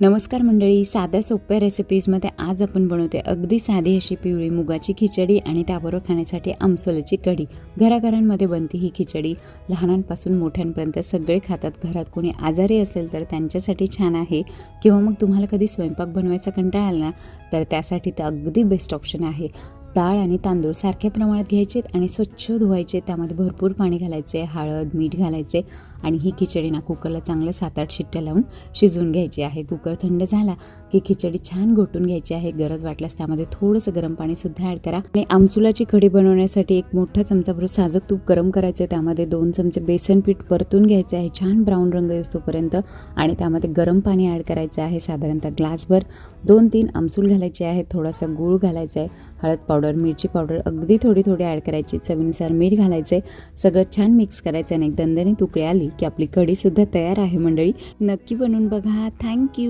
नमस्कार मंडळी साध्या सोप्या रेसिपीजमध्ये आज आपण बनवते अगदी साधी अशी पिवळी मुगाची खिचडी आणि त्याबरोबर खाण्यासाठी आमसोल्याची कढी. घराघरांमध्ये बनते ही खिचडी. लहानांपासून मोठ्यांपर्यंत सगळे खातात. घरात कोणी आजारी असेल तर त्यांच्यासाठी छान आहे. किंवा मग तुम्हाला कधी स्वयंपाक बनवायचा कंटाळा आला ना तर त्यासाठी तर अगदी बेस्ट ऑप्शन आहे. डाळ आणि तांदूळ सारख्या प्रमाणात घ्यायचेत आणि स्वच्छ धुवायचे. त्यामध्ये भरपूर पाणी घालायचे हळद मीठ घालायचे आणि ही खिचडी ना कुकरला चांगलं सात आठ शिट्ट्या लावून शिजवून घ्यायची आहे. कुकर थंड झाला की खिचडी छान घोटून घ्यायची आहे. गरज वाटल्यास त्यामध्ये थोडंसं गरम पाणीसुद्धा ॲड करा. आणि आमसुलाची कढी बनवण्यासाठी एक मोठा चमचाभर साजं तूप गरम करायचं आहे त्यामध्ये दोन चमचे बेसन पीठ परतून घ्यायचे आहे. छान ब्राऊन रंग येतोपर्यंत आणि त्यामध्ये गरम पाणी ॲड करायचं आहे. साधारणतः ग्लासभर दोन तीन आमसूल घालायचे आहे थोडासा गूळ घालायचा आहे. हळद पावडर मिरची पावडर अगदी थोडी थोडी ॲड करायची. चवीनुसार मीठ घालायचे. सगळं छान मिक्स करायचं आणि एक दणदणी तुकडी आली की आपली कढीसुद्धा तयार आहे मंडळी. नक्की बनवून बघा. थँक्यू.